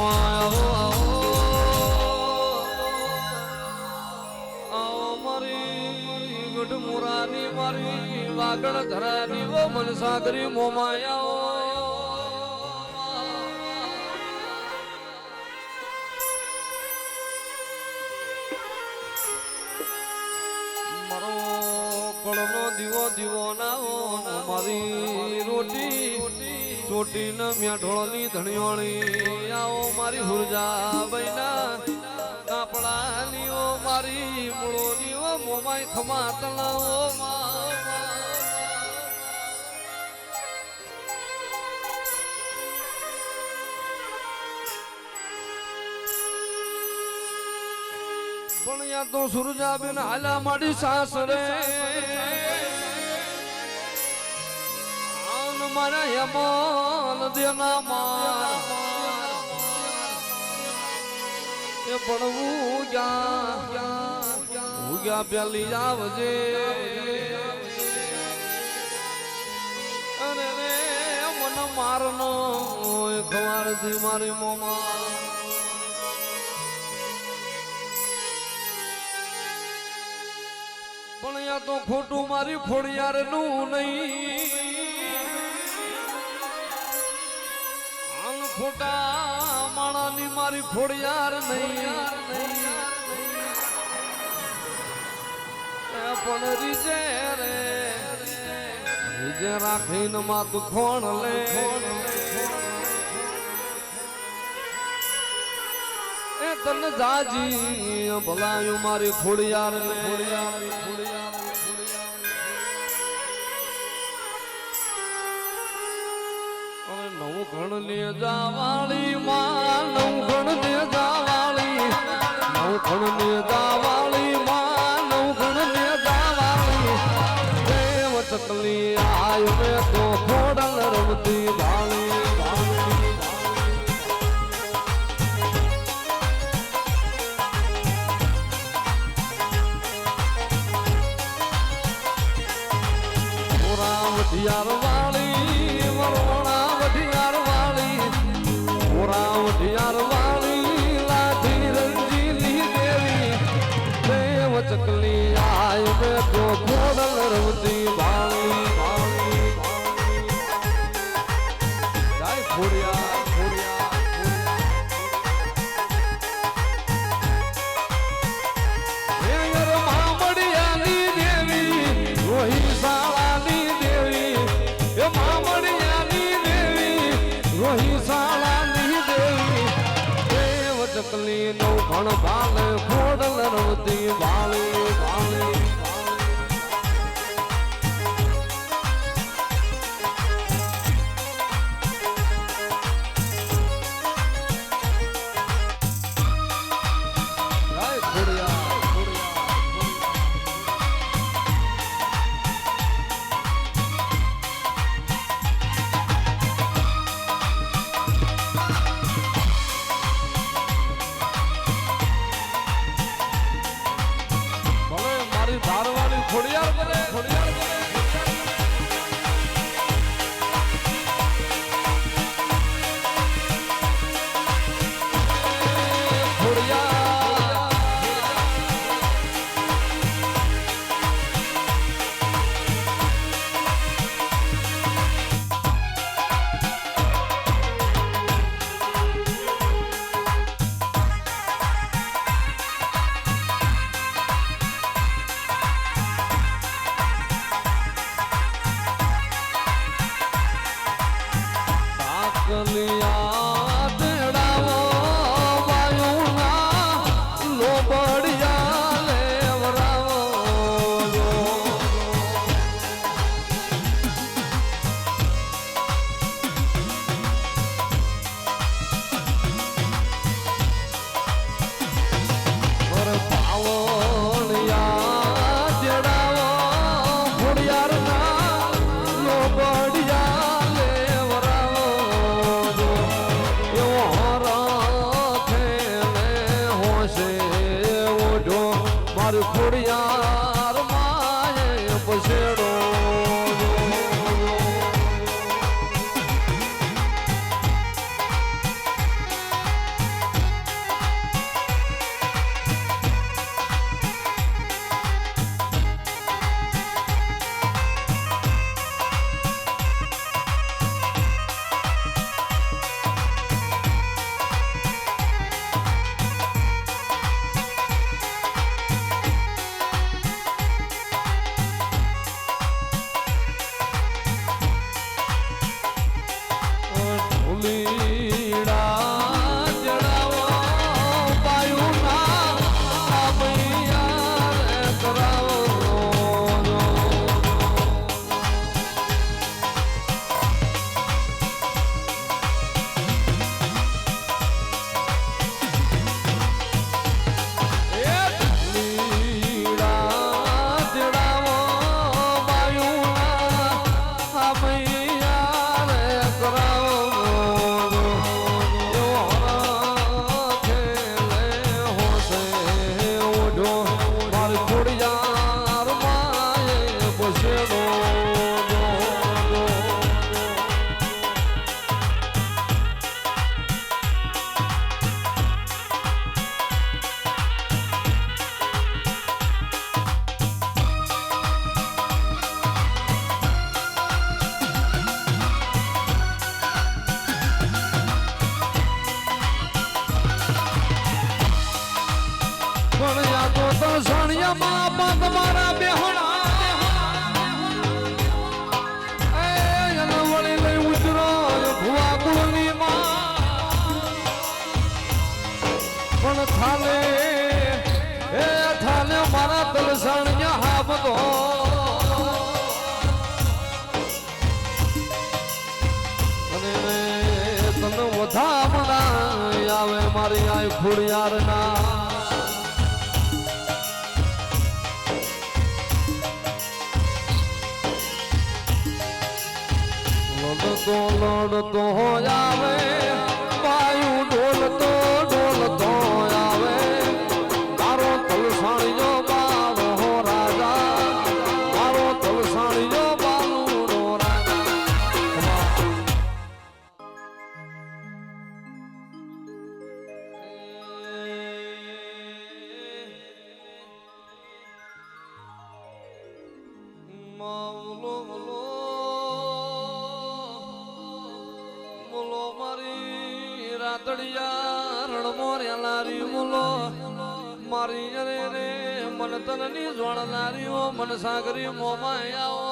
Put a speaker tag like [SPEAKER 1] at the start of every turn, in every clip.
[SPEAKER 1] માં આવો આવો આવો મારી ગઢ મોરાની મારી વાગણ ધરાની વો મનસાગરી મોમાયા કળનો દીવો દીવો ના મારી રોટી ચોટી ને મ્યાઢોળની ધણીવાણી આવો મારી હુરજા બૈના કાપડાની ઓ મારી મૂળોની ઓ મોમાઈ ખમાતલા ઓ પણ યા તો સુરજાબેન હાલા માડી સાસરે. મારા યમન દેના માં એ પણ ઉગ્યા ઉગ્યા પેલી આવજે? અરે રે મન મારનો ખવારથી મારી મોમાં. પણ યા તો ખોટું મારી ખોડિયાર નું નહીં. ખોટા માણાની મારી ખોડિયાર નહીં. પણ રીજે રે. રીજે રાખીને માતું ખોણ લે. એ તન જાજી, ભલાયું મારી ખોડિયાર ને ખોડિયાર ખોડિયાર અરે ઘણ ને જાવાળી માં નવ ઘણ ને જાવાળી નવ ઘણ ને જાવાળી માં નવ ઘણ ને જાવાળી દેવ ચકલી આય મે તો ખોડલ રમતી વાળી વાળી ચકલી નવ ભણ ભાલે ખોડલ રમતી વાળી सकलिया વધામણા આવે મારી આય ખોડિયારના. લડતો લડતો આવે. લારી ઓ મન સાગરી મોમાં આવો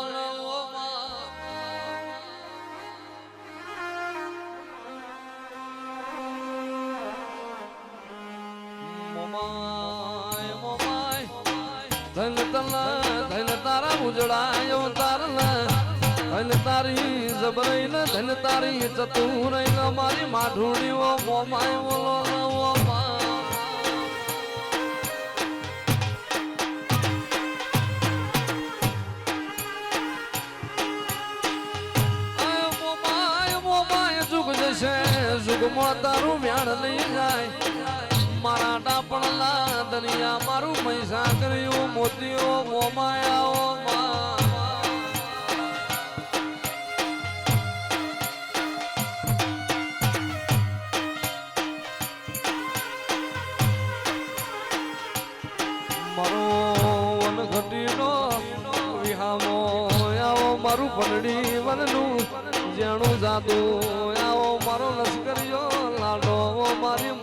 [SPEAKER 1] ધન તલા, ધન તારા ઉજળાયો તારલા ધન તારી જબરઈ ધન તારી ચતુરઈ મારી માઢુડી ઓ મોમાય બોલો જુગમાં તારું વ્યાણ લઈ જાય. મારા ડાપણલા દરિયા મારું પૈસા કર્યું, મોતીઓ મોમાયા માં. મારો વનઘટીનો વિહામો મારું પલડી વનનું જેણું જાદુ આવો મારો લશ્કરીયો લાડો મારી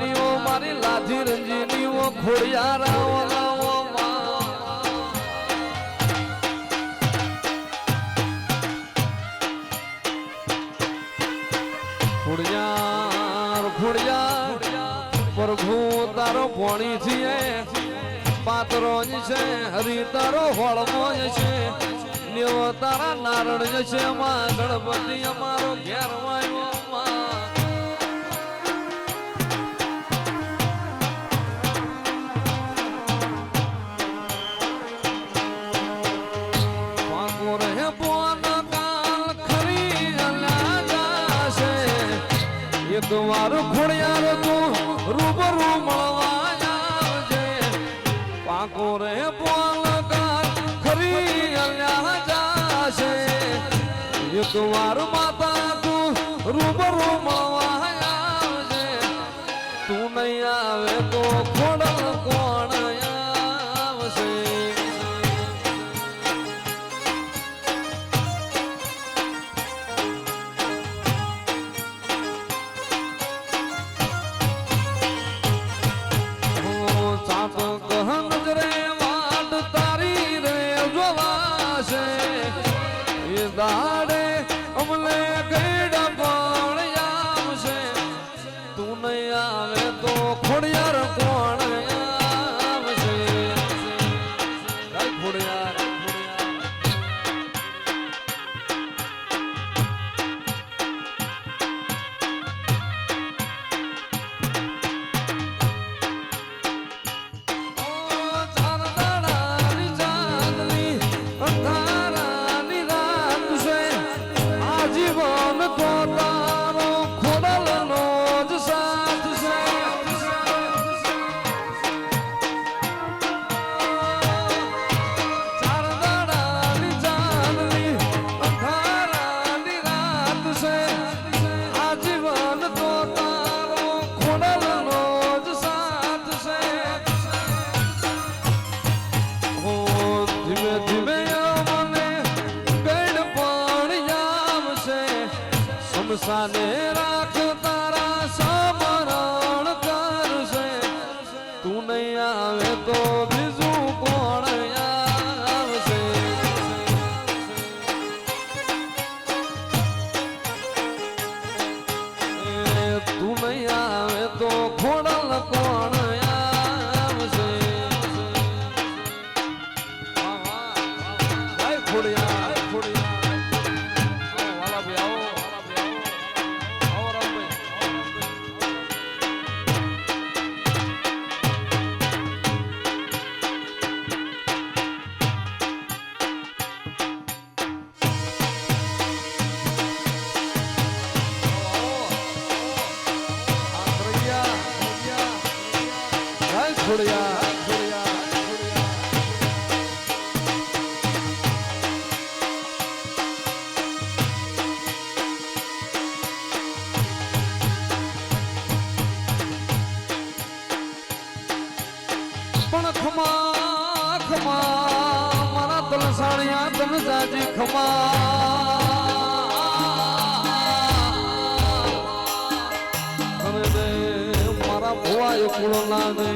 [SPEAKER 1] ની ઓ મારી લાધી રંજી ની ઓ ખોડિયાર તારો પોણી છીએ પાતરો છે હરી તારો હોળમો છે. નેવો તારા નારણ છે માં ગણપતિ અમારો ઘેરમાં. એક વાર ખોડિયાર એક વાર ખમા. મારા ભુવા એ ના દે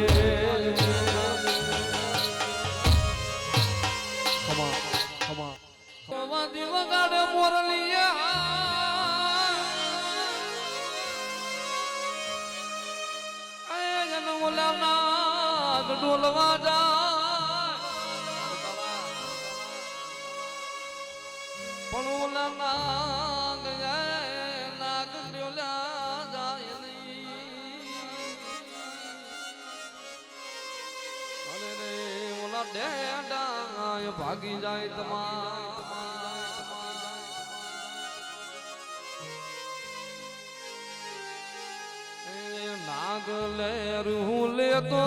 [SPEAKER 1] ખમા. ખમા પવાદી વગાડે મોરલિયા આય જન ઓલાના ડોલવા જાય પણ ઓલા નાગ જાય નાગ ડોલ્યા જાય અરે રે, ઓલા ડેડા ભાગી જાય તમારા. નાગ લેરું લેતો